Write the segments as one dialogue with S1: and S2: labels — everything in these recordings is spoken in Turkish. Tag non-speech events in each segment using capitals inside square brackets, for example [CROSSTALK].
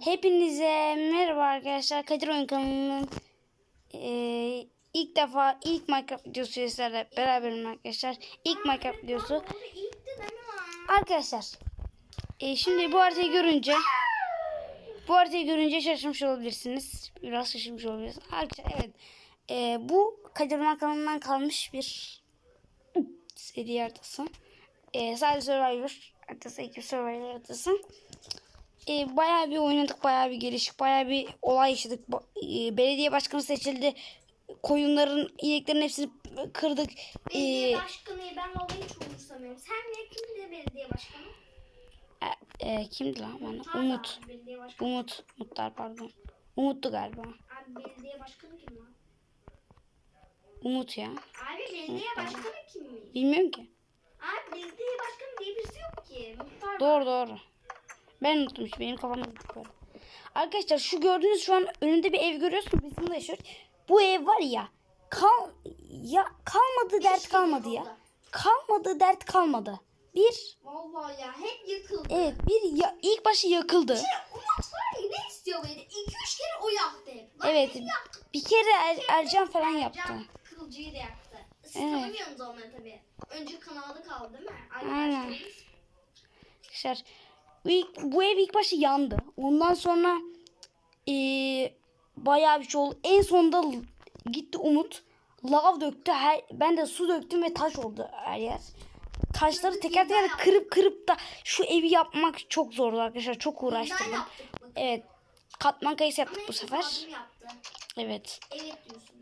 S1: Hepinize merhaba arkadaşlar. Kadir Oyun kanalının eee, ilk defa ilk Minecraft videosu sizlerle beraberim arkadaşlar. İlk Minecraft videosu. Arkadaşlar eee, şimdi bu haritayı görünce bu haritayı görünce şaşırmış olabilirsiniz. Biraz şaşırmış olabilirsiniz. Arkadaşlar evet eee, bu Kadir Oyun kanalından kalmış bir seri haritası. Eee sadece Survivor haritası, iki Survivor haritası. E, bayağı bir oynadık, bayağı bir geliştik, bayağı bir olay yaşadık. E, belediye başkanı seçildi. Koyunların, ineklerin hepsini kırdık.
S2: Belediye
S1: E,
S2: başkanı ben olayı hiç umursamıyorum. Sen ne kimdi belediye başkanı?
S1: e, e, kimdi lan bana? Umut. Umut. Umutlar pardon. Umut'tu galiba.
S2: Abi belediye başkanı kim lan?
S1: Umut ya.
S2: Abi belediye başkanı kimmiş?
S1: Bilmiyorum ki.
S2: Abi belediye başkanı diye birisi yok ki. Muhtar var.
S1: Doğru doğru. Ben unuttum işte benim kafamda böyle. Arkadaşlar şu gördüğünüz şu an önünde bir ev görüyorsunuz. Biz bunda yaşıyoruz. Bu ev var ya kal ya kalmadı dert kalmadı ya. Kalmadı dert kalmadı. Bir
S2: Vallahi ya hep yıkıldı.
S1: evet bir ya, ilk başı yakıldı.
S2: Umut var ya ne istiyor beni? İki üç kere o yaktı hep. Lan
S1: Evet
S2: yaktı.
S1: bir kere Er- Ercan falan yaptı.
S2: Can Kılıcı'yı da yaktı. Siz
S1: Evet.
S2: tanımıyorsunuz onları tabii. Önce kanalda kaldı değil mi?
S1: Aynen. Arkadaşlar ilk, bu ev ilk başı yandı. Ondan sonra eee bayağı bir şey oldu. En sonunda gitti Umut. Lav döktü. Her, ben de su döktüm ve taş oldu her yer. Taşları teker teker kırıp kırıp da şu evi yapmak çok zordu arkadaşlar. Çok
S2: bak.
S1: Evet. Katman kayısı yaptık bu sefer. Evet.
S2: Evet diyorsun.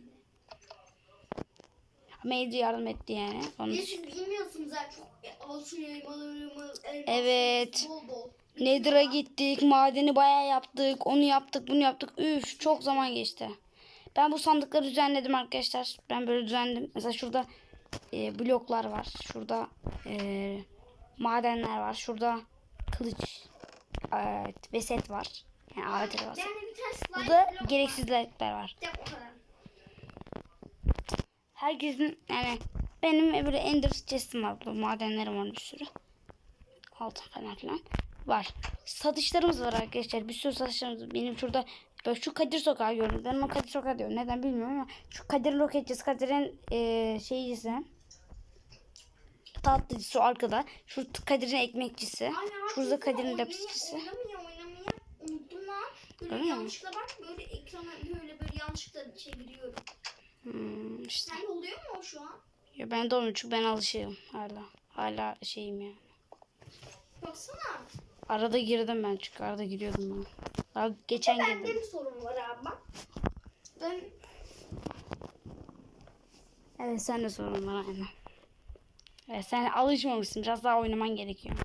S1: Ama Ece yardım etti yani. Onun
S2: siz bilmiyorsunuz ha çok e, elmas,
S1: Evet.
S2: bol bol.
S1: Nether'a gittik. Madeni bayağı yaptık. Onu yaptık. Bunu yaptık. Üf çok zaman geçti. Ben bu sandıkları düzenledim arkadaşlar. Ben böyle düzenledim. Mesela şurada e, bloklar var. Şurada e, madenler var. Şurada kılıç evet, ve set var. Yani aletleri var. Burada
S2: blok var.
S1: gereksizlikler var.
S2: O.
S1: Herkesin yani benim böyle ender chest'im var. Burada madenlerim var bir sürü. Altın falan filan var. Satışlarımız var arkadaşlar. Bir sürü satışlarımız. Benim şurada böyle şu Kadir Sokağı gördüm. Ben ona Kadir Sokağı diyorum. Neden bilmiyorum ama şu Kadir roketçisi, Kadir'in eee şeycisi. Tatlıcısı o arkada. Şu Kadir'in ekmekçisi.
S2: Abi,
S1: Şurada Kadir'in lapsçisi.
S2: Oynamaya oynamaya unuttum lan. Böyle
S1: Öyle mi?
S2: yanlışlıkla bak böyle ekrana böyle böyle yanlışlıkla çeviriyorum.
S1: Hmm, işte.
S2: Sen oluyor mu o şu an?
S1: Ya ben de olmuyor çünkü ben alışığım hala. Hala şeyim ya.
S2: Baksana.
S1: Arada girdim ben çünkü arada giriyordum ben. Daha geçen
S2: Bende
S1: girdim.
S2: bir sorun var abi bak. Ben
S1: Evet sen de sorun var aynen. Evet sen alışmamışsın. Biraz daha oynaman gerekiyor.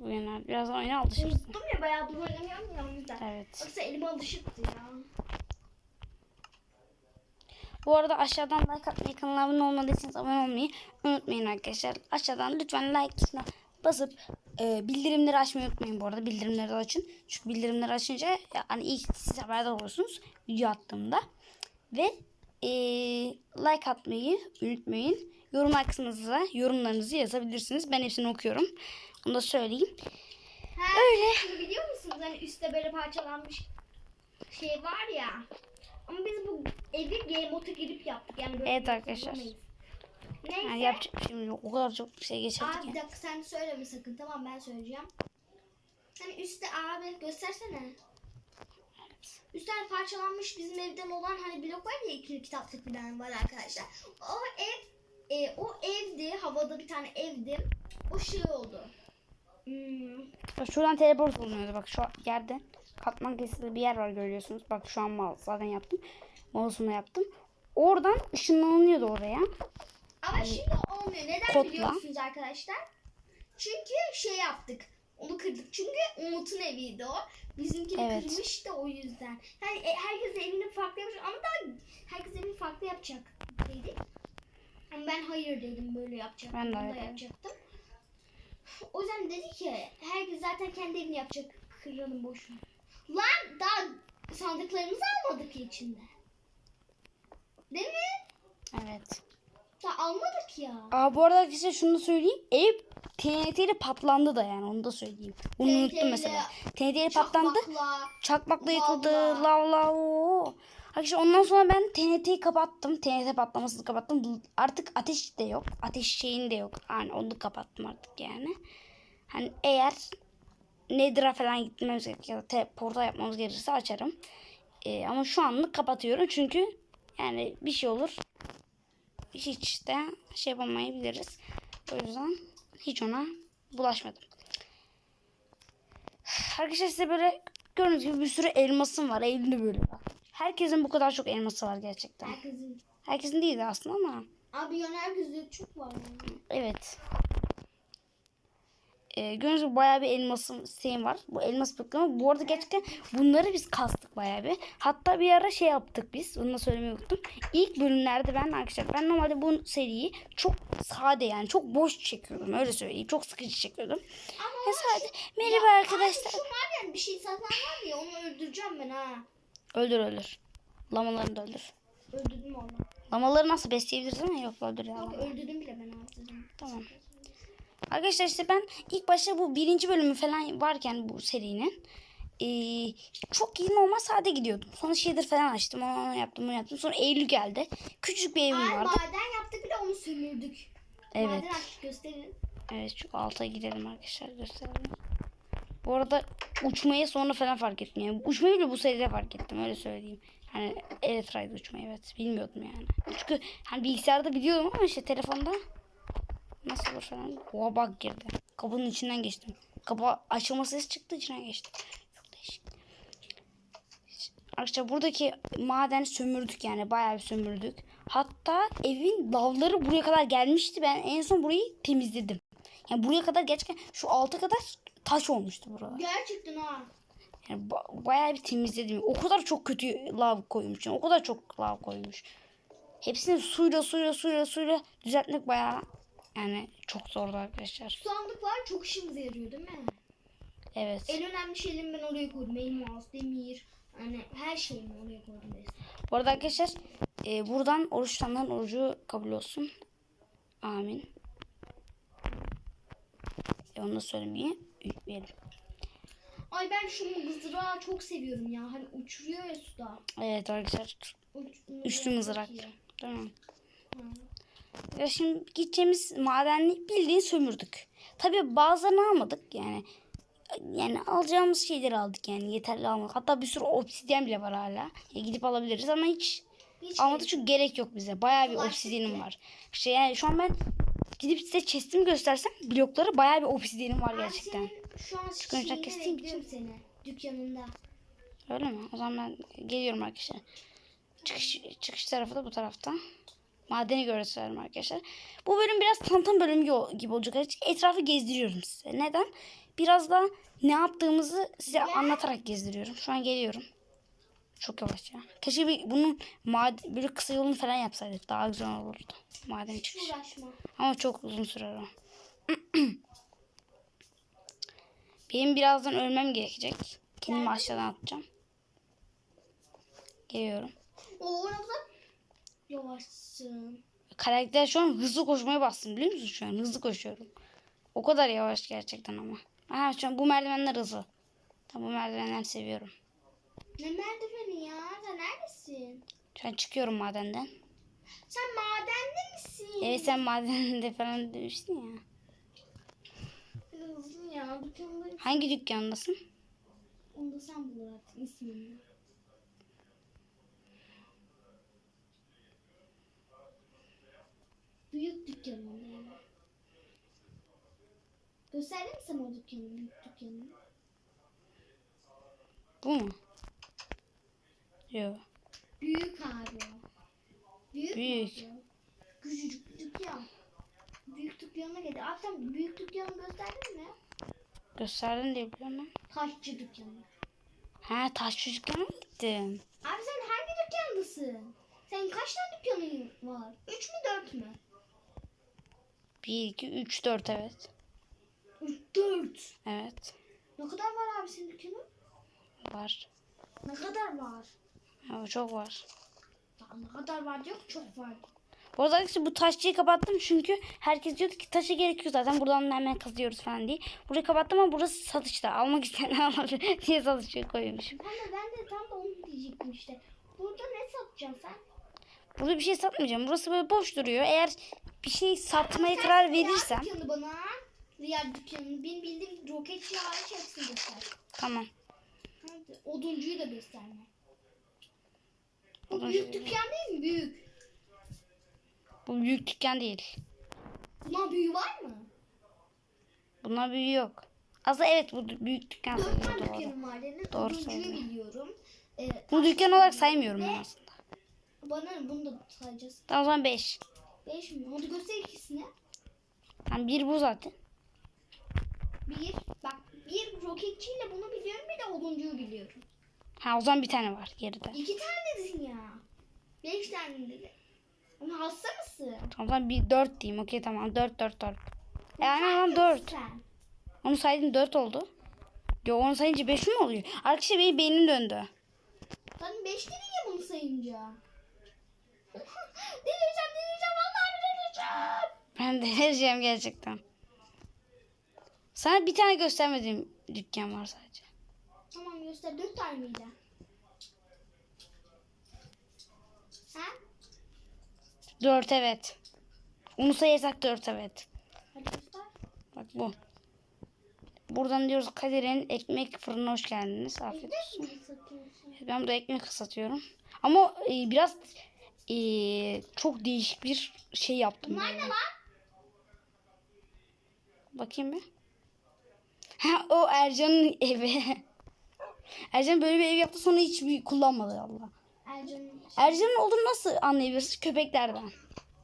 S1: Bu yana biraz oyuna alışırsın.
S2: unuttum ya bayağı dur oynamıyorum ya o yüzden.
S1: Evet.
S2: Yoksa elime alışıktı ya.
S1: Bu arada aşağıdan like atmayı, kanala abone olmadıysanız abone olmayı unutmayın arkadaşlar. Aşağıdan lütfen like tuşuna basıp e, bildirimleri açmayı unutmayın bu arada. Bildirimleri de açın. Çünkü bildirimleri açınca yani ilk siz haberdar olursunuz video attığımda. Ve e, like atmayı unutmayın. Yorumlar kısmınıza yorumlarınızı yazabilirsiniz. Ben hepsini okuyorum. Onu da söyleyeyim.
S2: Ha,
S1: Öyle.
S2: Biliyor musunuz? Hani üstte böyle parçalanmış şey var ya. Ama biz bu evi game moda girip yaptık. Yani böyle
S1: Evet arkadaşlar.
S2: yapamayız. Neyse.
S1: Yani yapacak bir şeyim yok. O kadar çok bir şey geçirdik
S2: Abi bir dakika sen söyleme sakın. Tamam ben söyleyeceğim. Hani üstte abi göstersene. Üstten parçalanmış bizim evden olan hani blok var ya ikili kitaplık bir tane var arkadaşlar. O ev e, o evdi havada bir tane evdi. O şey oldu. Hmm,
S1: Bak şuradan teleport olunuyordu. Bak şu yerde katman kesili bir yer var görüyorsunuz. Bak şu an mouse zaten yaptım. Mouse'umla yaptım. Oradan ışınlanıyordu oraya.
S2: Ama şimdi olmuyor. Neden
S1: kodla.
S2: biliyor musunuz arkadaşlar? Çünkü şey yaptık. Onu kırdık. Çünkü Umut'un eviydi o. Bizimkini
S1: Evet.
S2: kırmış da o yüzden. Yani e, herkes evini farklı yapacak ama da herkes evini farklı yapacak dedik. Ama ben hayır dedim böyle yapacaktım.
S1: Ben de hayır
S2: yapacaktım. O yüzden dedi ki herkes zaten kendi evini yapacak. Kıralım boşuna. Lan daha sandıklarımızı almadık içinde. Değil mi?
S1: Evet.
S2: Sen almadık ya.
S1: Aa bu arada arkadaşlar şunu da söyleyeyim. Ev TNT ile patlandı da yani onu da söyleyeyim. Bunu
S2: TNT
S1: unuttum mesela. TNT ile patlandı.
S2: Çakmakla.
S1: Yıkıldı. Lav lav. Arkadaşlar ondan sonra ben TNT'yi kapattım. TNT patlamasını kapattım. Artık ateş de yok. Ateş şeyin de yok. Yani onu kapattım artık yani. Hani eğer Nether'a falan gitmemiz da teleporta yapmamız gerekirse açarım. Ee, ama şu anlık kapatıyorum çünkü yani bir şey olur. Hiç de şey yapamayabiliriz. O yüzden hiç ona bulaşmadım. Arkadaşlar size böyle gördüğünüz gibi bir sürü elmasım var. Elimde böyle bak. Herkesin bu kadar çok elması var gerçekten.
S2: Herkesin.
S1: Herkesin değil de aslında ama.
S2: Abi yani herkeste çok var. Yani.
S1: Evet. Ee, gördüğünüz gibi bayağı bir elmasım şeyim var. Bu elmas bloklama. Bu arada gerçekten bunları biz kastık bayağı bir. Hatta bir ara şey yaptık biz. Onu da söylemeyi unuttum. İlk bölümlerde ben arkadaşlar ben normalde bu seriyi çok sade yani çok boş çekiyordum. Öyle söyleyeyim. Çok sıkıcı çekiyordum.
S2: Ama
S1: Ve sade. Merhaba
S2: Ya,
S1: arkadaşlar.
S2: Abi şu bir şey satan var ya onu öldüreceğim ben ha.
S1: Öldür öldür. Lamalarını da öldür.
S2: Öldürdüm onu.
S1: Lamaları nasıl besleyebiliriz ama yok öldür ya.
S2: Yok öldürdüm bile ben artık.
S1: Tamam. Arkadaşlar işte ben ilk başta bu birinci bölümü falan varken bu serinin eee, çok iyi normal sade gidiyordum. Sonra shader falan açtım. Onu yaptım, bunu yaptım. Sonra Eylül geldi. Küçük bir evim
S2: Ay
S1: vardı.
S2: maden yaptık bile onu sömürdük.
S1: Evet.
S2: Maden açtık gösterin.
S1: Evet şu alta gidelim arkadaşlar gösterelim. Bu arada uçmayı sonra falan fark ettim. Yani uçmayı bile bu seride fark ettim öyle söyleyeyim. Hani Elytra'ydı uçmayı evet bilmiyordum yani. Çünkü hani bilgisayarda biliyordum ama işte telefonda nasıl olur falan. Oha bak girdi. Kapının içinden geçtim. Kapı açılma sesi çıktı içinden geçtim. Çok değişik. Arkadaşlar buradaki madeni sömürdük yani bayağı bir sömürdük. Hatta evin lavları buraya kadar gelmişti. Ben en son burayı temizledim. Yani buraya kadar gerçekten şu alta kadar taş olmuştu buralar.
S2: Gerçekten ha.
S1: Yani ba- bayağı bir temizledim. O kadar çok kötü lav koymuş. Yani o kadar çok lav koymuş. Hepsini suyla suyla suyla suyla düzeltmek bayağı yani çok zordu arkadaşlar.
S2: Sandık var çok işimize yarıyor değil mi?
S1: Evet.
S2: En önemli şeylerimi ben oraya koydum. Elmas, demir. Yani her şeyimi oraya koydum resmen.
S1: Bu arada arkadaşlar e, buradan oruç tutanların orucu kabul olsun. Amin. E, onu da söylemeyi unutmayalım.
S2: Ay ben şu mızrağı çok seviyorum ya. Hani uçuruyor ya suda.
S1: Evet arkadaşlar.
S2: Uç,
S1: Üçlü mızrak. Değil mi?
S2: Hı.
S1: Ya şimdi gideceğimiz madenli bildiğin sömürdük. Tabii bazılarını almadık yani. Yani alacağımız şeyleri aldık yani yeterli almadık. Hatta bir sürü obsidyen bile var hala. Ya gidip alabiliriz ama hiç
S2: Hiç
S1: almadık çünkü gerek yok bize. Bayağı bir obsidyenim var. İşte yani şu an ben gidip size chestimi göstersem blokları bayağı bir obsidyenim var gerçekten.
S2: senin Şu an şeyine
S1: kestiğim
S2: bekliyorum seni. Dükkanında.
S1: Öyle mi? O zaman ben geliyorum arkadaşlar. Çıkış, çıkış tarafı da bu tarafta. Madeni gösteriyorum arkadaşlar. Bu bölüm biraz tanıtım bölümü gibi olacak. Etrafı gezdiriyorum size. Neden? Biraz da ne yaptığımızı size anlatarak gezdiriyorum. Şu an geliyorum. Çok yavaş ya. Keşke bir bunun mad- böyle kısa yolunu falan yapsaydık. Daha güzel olurdu. Maden çıkış.
S2: uğraşma.
S1: Ama çok uzun sürer o. [CLEARS THROAT] Benim birazdan ölmem gerekecek. Kendimi aşağıdan atacağım. Geliyorum.
S2: O orada yavaşsın.
S1: Karakter şu an hızlı koşmaya bastım biliyor musun şu an? Hızlı koşuyorum. O kadar yavaş gerçekten ama. Aha şu an bu merdivenler hızlı. Tamam bu merdivenleri seviyorum.
S2: Ne merdiveni ya? Sen neredesin?
S1: Şu an çıkıyorum madenden.
S2: Sen madende misin?
S1: Evet sen madende falan demiştin ya.
S2: Hızlı ya. Dükkanda
S1: Hangi dükkandasın?
S2: Onu da sen bul artık ismini. Büyük dükkanında yani. Gösterdin mi sen o dükkanı, büyük dükkanı?
S1: Bu mu? Yok.
S2: Büyük abi. Büyük.
S1: Büyük.
S2: abi. Küçücük dükkan. Büyük dükkanına geldi. Abi sen büyük dükkanı gösterdin mi?
S1: Gösterdin diye biliyorum ben.
S2: Taşçı dükkanı.
S1: Ha taş dükkana mı gittin?
S2: Abi sen hangi dükkandasın? Senin kaç tane dükkanın var? Üç mü dört mü?
S1: 1, 2, 3, 4 evet.
S2: Üç, dört.
S1: Evet.
S2: Ne kadar var abi senin dükkanın?
S1: Var.
S2: Ne kadar var?
S1: Ha, çok var.
S2: Ya ne kadar var yok çok var.
S1: Bu arada arkadaşlar bu taşçıyı kapattım çünkü herkes diyordu ki taşı gerekiyor zaten buradan hemen kazıyoruz falan diye. Burayı kapattım ama burası satışta. Almak isteyen [LAUGHS] alabilir diye satışa koymuşum.
S2: Ben de ben de tam da onu diyecektim işte. Burada ne satacaksın sen?
S1: Burada bir şey satmayacağım. Burası böyle boş duruyor. Eğer bir şey satmaya karar verirsem.
S2: Dükkanı bana. Diğer dükkanı. Benim bildiğim roketçi hariç hepsini göster.
S1: Tamam.
S2: Hadi. Oduncuyu da gösterme.
S1: Oduncu
S2: büyük dükkan değil mi? Büyük.
S1: Bu büyük dükkan değil.
S2: Buna büyüğü var mı?
S1: Bunlar büyüğü yok. Aslında evet bu büyük dükkan
S2: Dört tane dükkanım var.
S1: Doğru
S2: Oduncuyu biliyorum. Ee,
S1: Bu dükkan olarak saymıyorum ben aslında.
S2: Bana bunu da sayacağız.
S1: Tamam o zaman 5.
S2: Beş mi? Hadi göster ikisini.
S1: Tamam bir bu zaten.
S2: Bir. Bak bir roketçiyle bunu biliyorum bir de oduncuyu biliyorum.
S1: Ha o zaman bir tane var geride.
S2: İki tane dedin ya. Beş tane dedi. Ama hasta mısın?
S1: Tamam o zaman bir 4 diyeyim. Okey tamam 4 4 4. Yani
S2: Sen
S1: tamam 4.
S2: Sen.
S1: Onu saydım 4 oldu. Yo onu sayınca 5 mi oluyor? Arkadaşlar benim beynim döndü.
S2: Sen beş dedin ya bunu sayınca. [LAUGHS] delireceğim delireceğim vallahi delireceğim.
S1: Ben de vereceğim gerçekten. Sana bir tane göstermediğim dükkan var sadece.
S2: Tamam göster. Dört tane miydi? Ha?
S1: 4 evet. Onu sayarsak 4 evet.
S2: Hadi göster.
S1: Bak bu. Buradan diyoruz Kadir'in ekmek fırına hoş geldiniz. Afiyet olsun. Ben burada ekmek satıyorum. Ama e, biraz e, çok değişik bir şey yaptım.
S2: Bunlar lan?
S1: Bakayım bir. Ha, o Ercan'ın [LAUGHS] evi. Ercan böyle bir ev yaptı sonra hiç bir kullanmadı Allah.
S2: Ercan'ın.
S1: Ercan'ın olduğunu nasıl anlayabilirsin? Köpeklerden.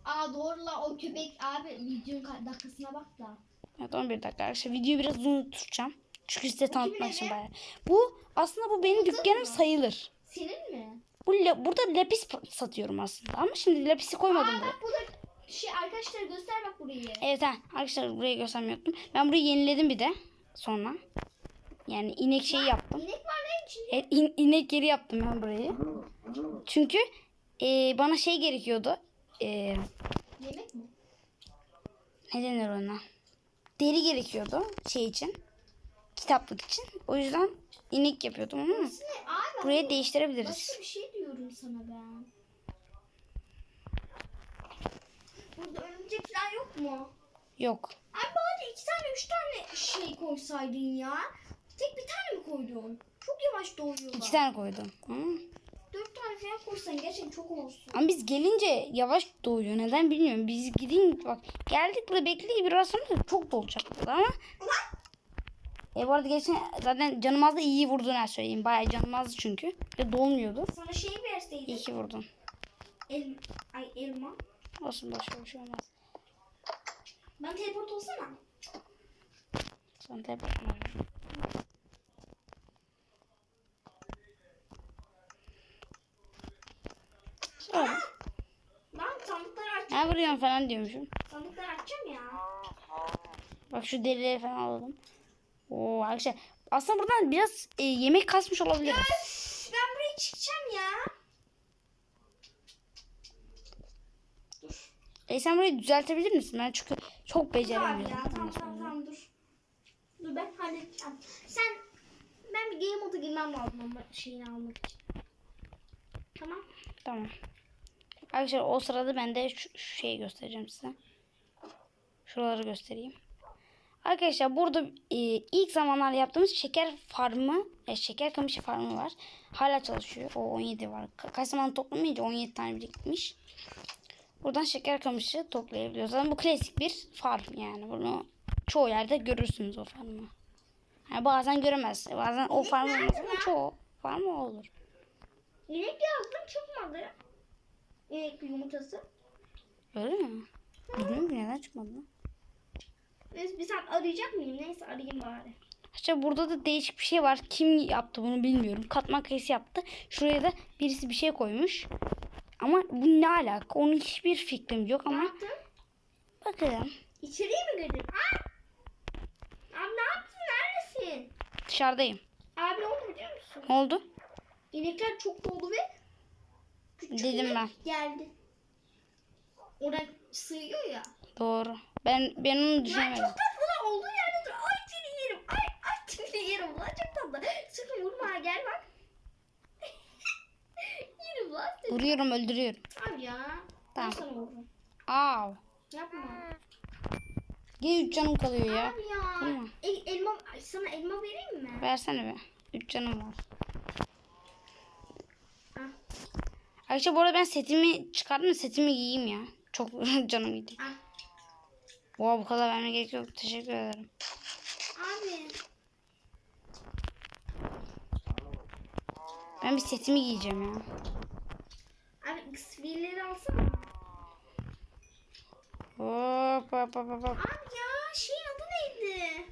S2: Aa doğru la o köpek abi videonun ka- dakikasına bak da.
S1: Evet 11 dakika arkadaşlar. Videoyu biraz uzun tutacağım. Çünkü size tanıtmak için bayağı. Bu aslında bu benim dükkanım sayılır.
S2: Senin mi?
S1: Bu la- burada lapis satıyorum aslında. Ama şimdi lapisi koymadım
S2: Aa
S1: buraya.
S2: bak burada şey arkadaşlar göster bak burayı.
S1: Evet ha arkadaşlar burayı göstermeyi unuttum. Ben burayı yeniledim bir de sonra. Yani inek şeyi yaptım.
S2: İnek var lan içinde.
S1: Evet in- inek yeri yaptım ben burayı. Çünkü e, bana şey gerekiyordu. E,
S2: Yemek mi?
S1: ne denir ona? Deri gerekiyordu şey için. Kitaplık için. O yüzden inek yapıyordum ama
S2: Ne? Abi
S1: burayı değiştirebiliriz.
S2: Başka bir şey diyorum sana ben. Burada örümcek falan yok mu?
S1: Yok.
S2: Abi bari iki tane üç tane şey koysaydın ya. Tek bir tane mi koydun? Çok yavaş doğuyorlar.
S1: iki tane koydum. Hı.
S2: Dört tane falan koysan gerçekten çok olsun.
S1: Ama biz gelince yavaş doğuyor. Neden bilmiyorum. Biz gidin bak geldik burada bekledik biraz sonra çok dolacak burada ama. E bu arada geçen zaten canım azdı iyi vurdun her söyleyeyim. Bayağı canım azdı çünkü. Ve dolmuyordu.
S2: Sana şey verseydim.
S1: İyi ki vurdun.
S2: El, ay elma.
S1: Olsun boş bir şey olmaz.
S2: Ben teleport olsana.
S1: Sonra da yapalım. Şöyle.
S2: Ben sandıkları açacağım.
S1: Ne vuruyorsun falan diyormuşum.
S2: Sandıkları açacağım ya.
S1: Bak şu derileri falan alalım. Oo arkadaşlar. Aslında buradan biraz e, yemek kasmış olabiliriz.
S2: Üf, ben buraya çıkacağım ya.
S1: E sen burayı düzeltebilir misin? Ben çünkü çok
S2: Dur
S1: beceremiyorum.
S2: ya. Tamam tamam tamam dur. Dur ben halledeceğim. Sen ben bir game moda girmem lazım ama şeyini almak için. Tamam.
S1: Tamam. Arkadaşlar o sırada ben de şu, şu şeyi göstereceğim size. Şuraları göstereyim. Arkadaşlar burada e, ilk zamanlarda yaptığımız şeker farmı, e, şeker kamışı farmı var. Hala çalışıyor. O 17 var. Ka- kaç zaman toplamayınca 17 tane birikmiş. Buradan şeker kamışı toplayabiliyoruz. Zaten bu klasik bir farm yani. Bunu çoğu yerde görürsünüz o farmı. Yani bazen göremez. Bazen o farm olmaz ama çoğu farm olur.
S2: İnek yazdım çıkmadı. İnek yumurtası.
S1: Öyle mi? Bilmiyorum neden çıkmadı.
S2: Neyse bir saat arayacak mıyım? Neyse arayayım bari.
S1: İşte burada da değişik bir şey var. Kim yaptı bunu bilmiyorum. Katman kayısı yaptı. Şuraya da birisi bir şey koymuş. Ama bu ne alaka? Onun hiçbir fikrim yok
S2: Ne
S1: ama
S2: yaptın?
S1: bakalım.
S2: İçeriye mi girdin? Aa! Abi ne yaptın? Neredesin?
S1: Dışarıdayım.
S2: Abi ne oldu biliyor musun?
S1: Ne oldu?
S2: İnekler çok doldu ve küçük
S1: Dedim ben.
S2: geldi. Oradan sığıyor ya.
S1: Doğru. Ben ben onu düşünemedim.
S2: çok tatlı lan olduğu yerde dur. Ay seni yerim. Ay ay seni yerim lan çok tatlı. Sakın vurma gel bak. [LAUGHS] yerim lan seni.
S1: Vuruyorum öldürüyorum.
S2: Abi ya.
S1: Tamam.
S2: Ben sana vururum.
S1: Aa.
S2: Yapma.
S1: Gene 3 canım kalıyor ya.
S2: Abi ya.
S1: Vurma.
S2: El, elma, sana elma vereyim mi?
S1: Versene be. 3 canım var. Arkadaşlar bu arada ben setimi çıkardım da setimi giyeyim ya. Çok [LAUGHS] canım gitti.
S2: Al.
S1: Oha bu kadar vermeye gerek yok. Teşekkür ederim.
S2: Abi.
S1: Ben bir setimi giyeceğim ya.
S2: Abi svilleri alsana.
S1: Hop hop hop hop.
S2: Abi ya şeyin adı neydi?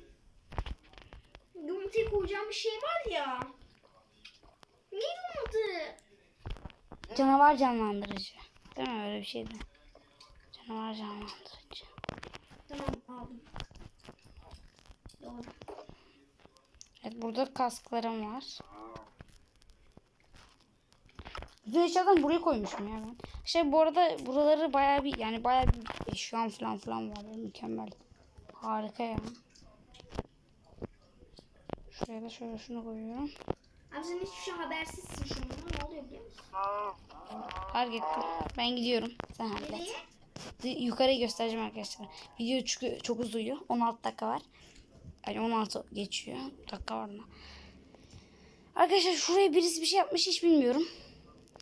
S2: Yumurtayı koyacağım bir şey var ya. Neydi onun adı?
S1: Canavar canlandırıcı. Değil mi öyle bir şeydi? Canavar canlandırıcı.
S2: Tamam aldım. Doğru.
S1: Evet burada kasklarım var. Bütün eşyadan buraya koymuşum ya ben. Şey bu arada buraları bayağı bir yani bayağı bir eşyam falan falan var. Mükemmel. Harika ya. Şuraya da şöyle şunu koyuyorum.
S2: Abi sen hiçbir şey habersizsin şu anda. Ne oluyor biliyor musun?
S1: Fark ettim. Ben gidiyorum. Sen hallet.
S2: Nereye?
S1: Yukarıyı göstereceğim arkadaşlar. Video çünkü çok uzuyor. 16 dakika var. Yani 16 geçiyor. Dakika var mı? Arkadaşlar şuraya birisi bir şey yapmış hiç bilmiyorum.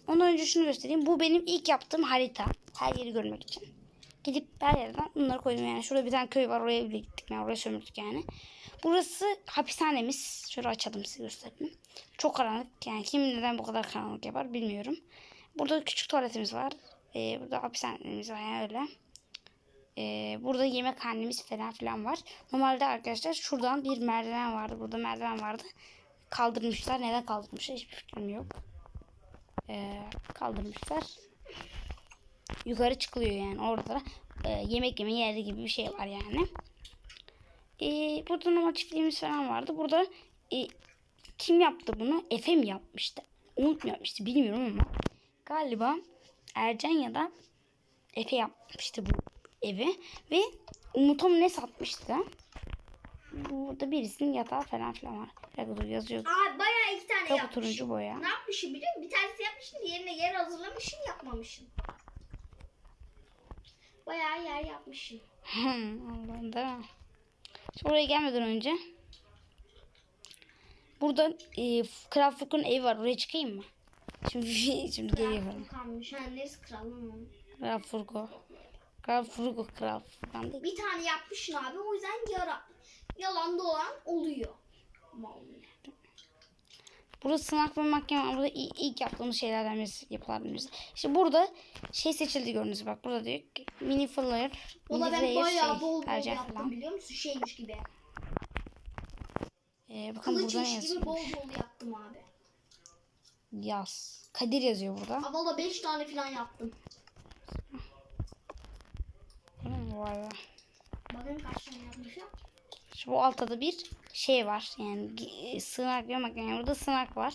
S1: Ondan önce şunu göstereyim. Bu benim ilk yaptığım harita. Her yeri görmek için. Gidip her yerden bunları koydum yani. Şurada bir tane köy var. Oraya bile gittik. Yani oraya sömürdük yani. Burası hapishanemiz. Şöyle açalım size göstereyim. Çok karanlık. Yani kim neden bu kadar karanlık yapar bilmiyorum. Burada küçük tuvaletimiz var. Ee, burada hapishanemiz var yani öyle. Ee, burada yemekhanemiz falan filan var. Normalde arkadaşlar şuradan bir merdiven vardı. Burada merdiven vardı. Kaldırmışlar. Neden kaldırmışlar hiçbir fikrim yok. Ee, kaldırmışlar. Yukarı çıkılıyor yani orada. e, yemek yeme yeri gibi bir şey var yani. Ee, burada normal çiftliğimiz falan vardı. Burada e, kim yaptı bunu? Efe mi yapmıştı? Umut mu bilmiyorum ama galiba Ercan ya da Efe yapmıştı bu evi ve Umut'a ne satmıştı? Burada birisinin yatağı falan filan var. Yazıyor.
S2: Abi bayağı iki tane
S1: Tabu
S2: yapmışım.
S1: turuncu boya.
S2: Ne yapmışım biliyor musun? Bir tanesi yapmışım diğerine yer hazırlamışım yapmamışım. Bayağı yer yapmışım.
S1: Hmm, Allah'ım değil mi? Şimdi oraya gelmeden önce burada e, Kral Furkan'ın evi var. Oraya çıkayım mı? Şimdi şimdi geliyorum.
S2: Neresi kralım?
S1: Kral Furko. Kral Furko Kral değil.
S2: Bir tane yapmışsın abi o yüzden yara, yalan dolan oluyor.
S1: Burada sınak ve mahkeme burada ilk yaptığımız şeylerden birisi yapılardan birisi. İşte burada şey seçildi gördüğünüz bak burada diyor ki mini flare,
S2: Ona ben bayağı
S1: şey,
S2: bol bol yaptım
S1: falan.
S2: biliyor musun? Şeymiş gibi.
S1: Ee, bakın
S2: Kılıç
S1: burada ne
S2: iş gibi bol bol yaptım abi.
S1: Yaz. Kadir yazıyor burada.
S2: Valla 5 tane falan yaptım.
S1: Vay be.
S2: Bakın kaç tane yapmışım.
S1: Şu bu altta da bir şey var. Yani gi- sığınak yok yani burada sığınak var.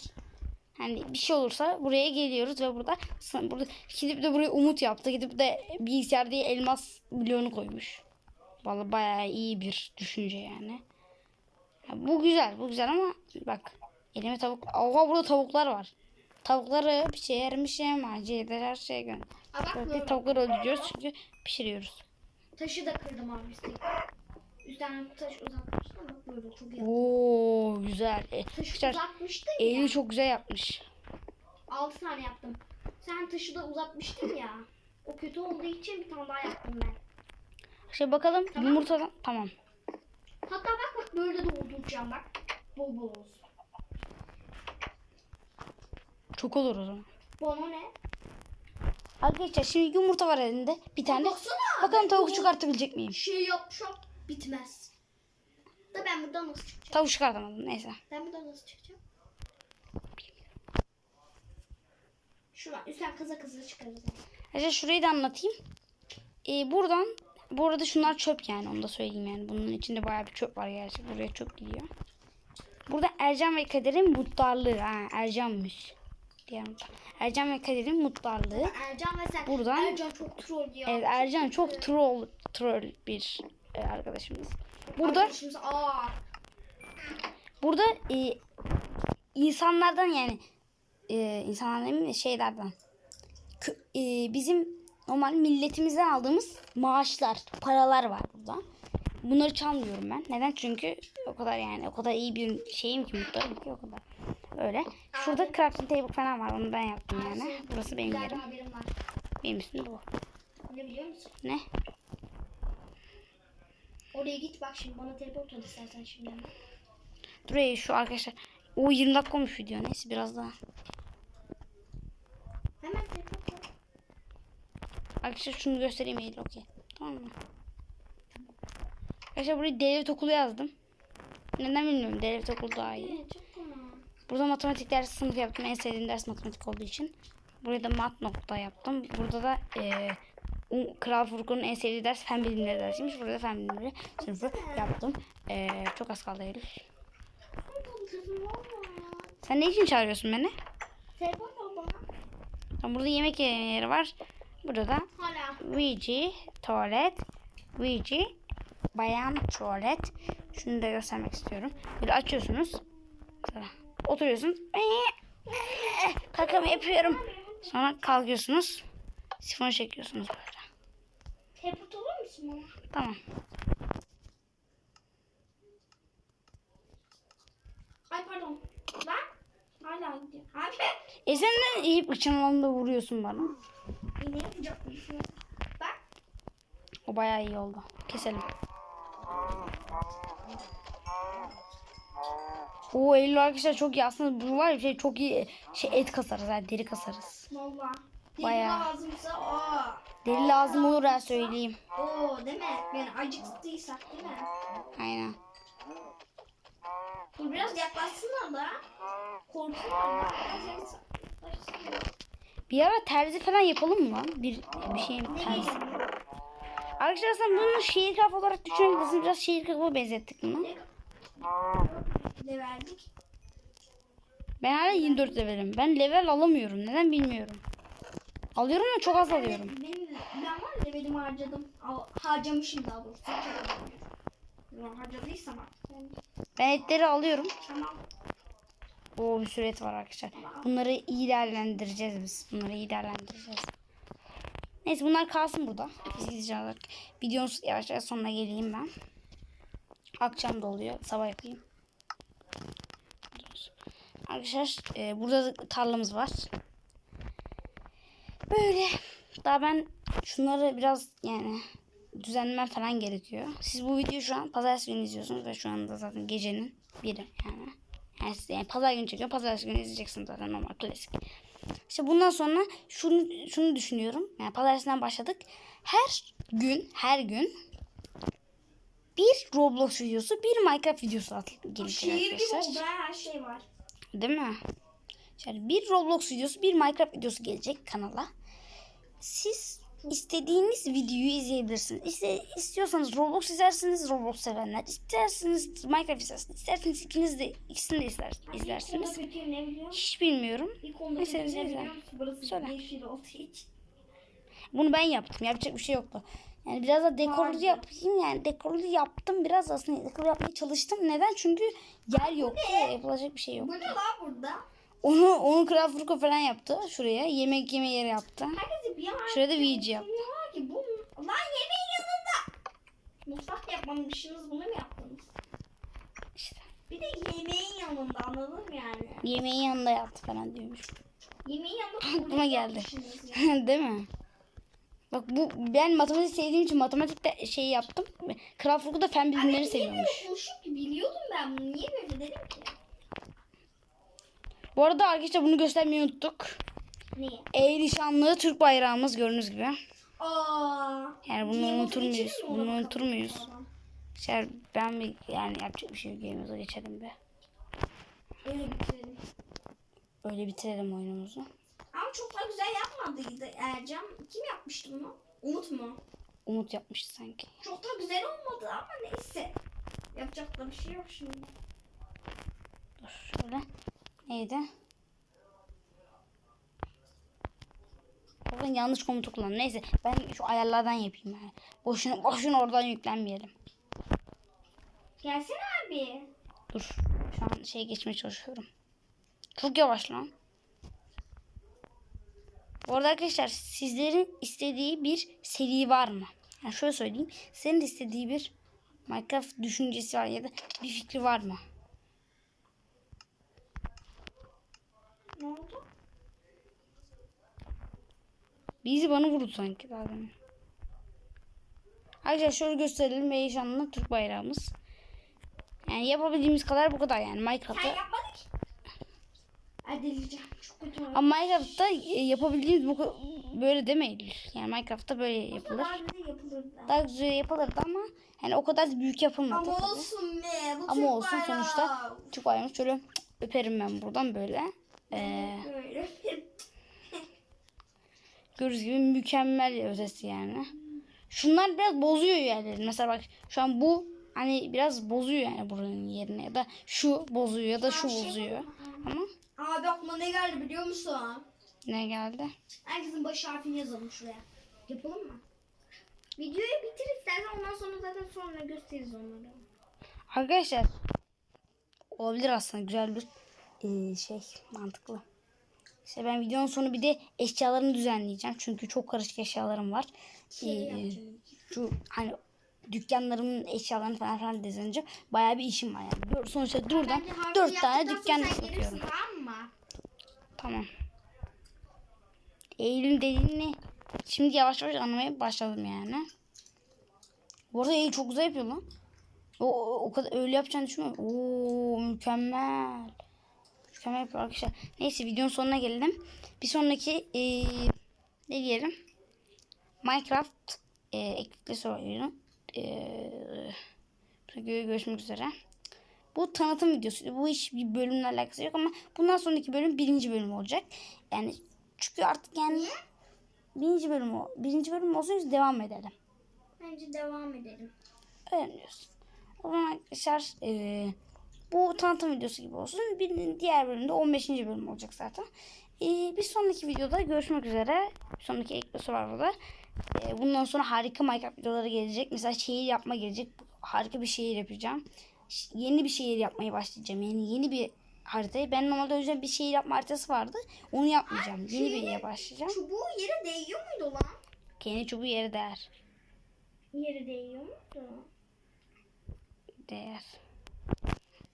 S1: Hani bir şey olursa buraya geliyoruz ve burada burada gidip de buraya Umut yaptı. Gidip de bilgisayar diye elmas bloğunu koymuş. Vallahi bayağı iyi bir düşünce yani. Ya bu güzel, bu güzel ama bak elime tavuk. Oha burada tavuklar var. Tavukları pişirmişim, acıdır her.
S2: Ha bak
S1: Böyle tavukları öldürüyoruz çünkü pişiriyoruz.
S2: Taşı da kırdım abi üstelik. Üstten taş uzatmıştım bak böyle çok iyi.
S1: Oo güzel. E,
S2: Taşı
S1: arkadaşlar,
S2: uzatmıştın ya.
S1: çok güzel yapmış.
S2: 6 tane yaptım. Sen taşı da uzatmıştın ya. O kötü olduğu için bir tane daha yaptım ben.
S1: Şey bakalım
S2: Tamam.
S1: yumurtadan tamam.
S2: Hatta bak bak böyle de dolduracağım bak. Bol bol olsun.
S1: Çok olur o zaman.
S2: Bana ne?
S1: Arkadaşlar şimdi yumurta var elinde. Bir tane.
S2: Baksana.
S1: Bakalım tavuk çıkartabilecek miyim?
S2: Şey yapacağım bitmez. Da ben buradan nasıl çıkacağım?
S1: Tavuk çıkartamadım neyse.
S2: Ben buradan nasıl çıkacağım? Şuradan üstten kıza kıza çıkarız.
S1: Arkadaşlar şurayı da anlatayım. Ee, buradan bu arada şunlar çöp yani onu da söyleyeyim yani. Bunun içinde bayağı bir çöp var gerçi. Buraya çöp gidiyor. Burada Ercan ve Kader'in muhtarlığı. Ha, Ercan'mış. Diğer mutlu. Ercan ve Kadir'in mutlarlığı.
S2: Ercan ve sen.
S1: Buradan-
S2: Ercan çok troll ya.
S1: Evet Ercan çok troll troll bir e, arkadaşımız. Burada
S2: Arkadaşımız, aa.
S1: burada e, insanlardan yani e, de şeylerden kö- e, bizim normal milletimizden aldığımız maaşlar, paralar var burada. Bunları çalmıyorum ben. Neden? Çünkü o kadar yani o kadar iyi bir şeyim ki mutluyum ki o kadar. Öyle. Şurada crafting table falan var. Onu ben yaptım yani. Burası benim yerim. Benim üstüm bu.
S2: Ne biliyor musun?
S1: Ne?
S2: Oraya git bak şimdi bana teleport ol istersen şimdi.
S1: Dur ey, şu arkadaşlar. O 20 dakika olmuş video. Neyse biraz daha.
S2: Hemen teleport ol.
S1: Arkadaşlar şunu göstereyim Eylül okey. Tamam mı? Arkadaşlar buraya devlet okulu yazdım. Neden bilmiyorum. Devlet okulu daha iyi.
S2: Evet.
S1: Burada matematik dersi sınıfı yaptım. En sevdiğim ders matematik olduğu için. Buraya da mat nokta yaptım. Burada da U- Kral Furkan'ın en sevdiği ders fen bilimleri dersiymiş. Burada fen bilimleri sınıfı yaptım. Eee, çok az kaldı
S2: olma.
S1: Sen ne için çağırıyorsun beni? Tamam, burada yemek yeri var. Burada da. VG tuvalet, VG bayan tuvalet. Şunu da göstermek istiyorum. Böyle açıyorsunuz. Sonra oturuyorsunuz. Kakamı yapıyorum. Sonra kalkıyorsunuz. Sifonu çekiyorsunuz böyle.
S2: Teleport olur musun bana?
S1: Tamam.
S2: Ay pardon. Ben hala gidiyorum. Abi.
S1: E sen de iyi bıçağınla vuruyorsun bana.
S2: Yine yapacak mısın? Bak.
S1: O bayağı iyi oldu. Keselim. Oo Eylül arkadaşlar çok iyi. Aslında bu var ya şey çok iyi şey et kasarız. Yani deri kasarız.
S2: Valla.
S1: Bayağı.
S2: lazımsa o.
S1: Deri lazım olur ha söyleyeyim.
S2: Oo değil mi? Yani acıktıysak değil mi?
S1: Aynen.
S2: Dur biraz yaklaşsınlar da. Yaklaşsınlar.
S1: Bir ara terzi falan yapalım mı lan? Bir, bir şey
S2: Ne
S1: terzi. Arkadaşlar aslında bunu şehir kafa olarak düşünebilirsiniz. Biraz şehir kafa benzettik bunu.
S2: Ne verdik?
S1: Ben hala 24 levelim. Ben level alamıyorum. Neden bilmiyorum. Alıyorum ama çok az alıyorum.
S2: Benim, ben var levelimi harcadım. Al, harcamışım daha doğrusu. Ben harcadıysam artık.
S1: Ben etleri alıyorum.
S2: Tamam.
S1: O bir sürü et var arkadaşlar. Bunları iyi değerlendireceğiz biz. Bunları iyi değerlendireceğiz. Neyse bunlar kalsın burada. Biz gideceğiz. Videonun yavaş yavaş sonuna geleyim ben. Akşam da oluyor. Sabah yapayım. Arkadaşlar e, burada da tarlamız var. Böyle. Daha ben şunları biraz yani düzenlemem falan gerekiyor. Siz bu videoyu şu an pazartesi günü izliyorsunuz ve şu anda zaten gecenin biri yani. Yani, siz- yani pazar günü çekiyorum. Pazartesi günü izleyeceksiniz zaten normal klasik. İşte bundan sonra şunu şunu düşünüyorum. Yani pazartesinden başladık. Her gün her gün bir Roblox videosu, bir Minecraft videosu gelecek
S2: Şehir gibi oldu her şey var.
S1: Değil mi? Yani bir Roblox videosu, bir Minecraft videosu gelecek kanala. Siz istediğiniz videoyu izleyebilirsiniz. İste, istiyorsanız Roblox izlersiniz, Roblox sevenler. İsterseniz Minecraft izlersiniz. İsterseniz ikiniz de ikisini de izler, izlersiniz. Hiç bilmiyorum.
S2: Burası
S1: Söyle. Bunu ben yaptım. Yapacak bir şey yoktu. Yani biraz da dekorlu
S2: Harbi.
S1: yapayım yani dekorlu yaptım biraz aslında dekorlu yapmaya çalıştım. Neden? Çünkü yer yoktu. Yapılacak bir şey yok.
S2: Bu ne lan burada?
S1: Onu onu Kral Furko falan yaptı şuraya. Yemek yeme yeri yaptı.
S2: Herkese bir an
S1: Şurada VG yaptı.
S2: Diyorlar ki bu lan yemeğin yanında. Mutfak yapmamışsınız bunu mu yaptınız?
S1: İşte.
S2: Bir de yemeğin yanında anladın mı yani?
S1: Yemeğin yanında yaptı falan diyormuş.
S2: Yemeğin yanında
S1: Aklıma geldi. [LAUGHS] Değil mi? Bak bu ben matematik sevdiğim için matematikte şey yaptım. Kral da fen bilimleri seviyormuş.
S2: ki biliyordum ben bunu. Niye böyle dedim ki?
S1: Bu arada arkadaşlar bunu göstermeyi unuttuk.
S2: Niye?
S1: Eğri şanlı Türk bayrağımız gördüğünüz gibi.
S2: Aa.
S1: Yani bunu unutur muyuz? Bunu unutur muyuz? Şey, ben bir yani yapacak bir şey yok. Geçelim be.
S2: Öyle bitirelim.
S1: Öyle bitirelim oyunumuzu.
S2: Ama çok da güzel yapmadıydı Ercan. Kim yapmıştı bunu? Umut mu?
S1: Umut yapmıştı sanki.
S2: Çok da güzel olmadı ama neyse. Yapacak da bir şey yok şimdi.
S1: Dur şöyle. Neydi? Minecraft'ın yanlış komutu kullandım. Neyse ben şu ayarlardan yapayım yani. Boşuna boşuna oradan yüklenmeyelim.
S2: Gelsene abi.
S1: Dur. Şu an şey geçmeye çalışıyorum. Çok yavaş lan. Bu arada arkadaşlar sizlerin istediği bir seri var mı? Yani şöyle söyleyeyim. Senin istediği bir Minecraft düşüncesi var ya da bir fikri var mı?
S2: Ne oldu?
S1: Bizi bana vurdu sanki daha demin. Arkadaşlar şöyle gösterelim. Heyecanlı Türk bayrağımız. Yani yapabildiğimiz kadar bu kadar yani
S2: Sen
S1: Minecraft'ta.
S2: yapmadın ki. Ay delireceğim. Çok kötü oldu.
S1: Ama Minecraft'ta e, yapabildiğimiz bu böyle demeyilir. Yani Minecraft'ta böyle yapılır.
S2: Daha güzel yapılırdı.
S1: Daha güzel yapılırdı ama yani o kadar da büyük yapılmadı.
S2: Ama
S1: tabii.
S2: olsun be. Bu
S1: Ama
S2: Türk
S1: olsun
S2: bayrağı.
S1: sonuçta Türk bayrağını şöyle öperim ben buradan böyle. Ee,
S2: Böyle. [LAUGHS]
S1: gördüğünüz gibi mükemmel ötesi yani. Şunlar biraz bozuyor yerleri. Mesela bak şu an bu hani biraz bozuyor yani buranın yerine ya da şu bozuyor ya da şu
S2: şey
S1: bozuyor. Ama
S2: Abi aklıma ne geldi biliyor musun?
S1: ne geldi?
S2: Herkesin baş harfini yazalım şuraya. Yapalım mı? Videoyu bitir istersen ondan sonra zaten sonra gösteririz onları.
S1: Arkadaşlar olabilir aslında güzel bir şey mantıklı. İşte ben videonun sonu bir de eşyalarını düzenleyeceğim. Çünkü çok karışık eşyalarım var.
S2: Şey yapacağım.
S1: şu hani dükkanlarımın eşyalarını falan falan düzenleyeceğim. Bayağı bir işim var yani. Sonuçta
S2: harfini
S1: dört tane dükkan
S2: gelirsin tamam?
S1: Tamam. Eylül dediğini şimdi yavaş yavaş anlamaya başladım yani. Bu arada Eylül çok güzel yapıyor lan. O, o, kadar öyle yapacağını düşünmüyorum. Oo mükemmel. Mükemmel yapıyor arkadaşlar. Neyse videonun sonuna gelelim. Bir sonraki eee, ne diyelim? Minecraft eee eklikli soruyorum. Eee görüşmek üzere. Bu tanıtım videosu. Bu iş bir bölümle alakası yok ama bundan sonraki bölüm birinci bölüm olacak. Yani çünkü artık yani birinci bölüm o. Birinci bölüm olsun biz devam edelim.
S2: Bence devam edelim.
S1: Öğreniyorsun. O zaman arkadaşlar eee, bu tanıtım videosu gibi olsun. Bir diğer bölümde 15. bölüm olacak zaten. Eee, bir sonraki videoda görüşmek üzere. Bir sonraki ekle burada. Eee, bundan sonra harika Minecraft videoları gelecek. Mesela şehir yapma gelecek. Harika bir şehir yapacağım. Yeni bir şehir yapmaya başlayacağım. Yani yeni bir haritayı. Ben normalde özel bir şehir yapma haritası vardı. Onu yapmayacağım. Yeni bir yere başlayacağım.
S2: Çubuğu yere değiyor muydu lan?
S1: Kendi çubuğu yere değer.
S2: Yere değiyor muydu?
S1: değer.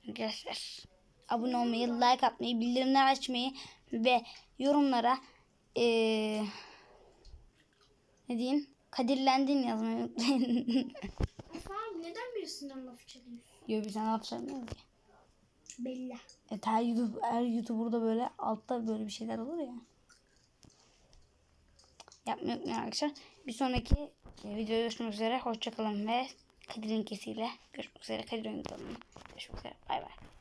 S1: Arkadaşlar abone olmayı, like atmayı, bildirimler açmayı ve yorumlara eee ne diyeyim? Kadirlendin yazmayı unutmayın. [LAUGHS]
S2: Efe abi neden birisinden laf çalıyorsun?
S1: Bir tane laf söylemiyorum ki.
S2: Belli.
S1: Evet, her, YouTube, her YouTuber'da böyle altta böyle bir şeyler olur ya. Yapmayı unutmayın arkadaşlar. Bir sonraki e, videoda görüşmek üzere. Hoşçakalın ve Kadir'in kesiyle görüşmek üzere. Kadir oyun kanalına görüşmek üzere. Bay bay.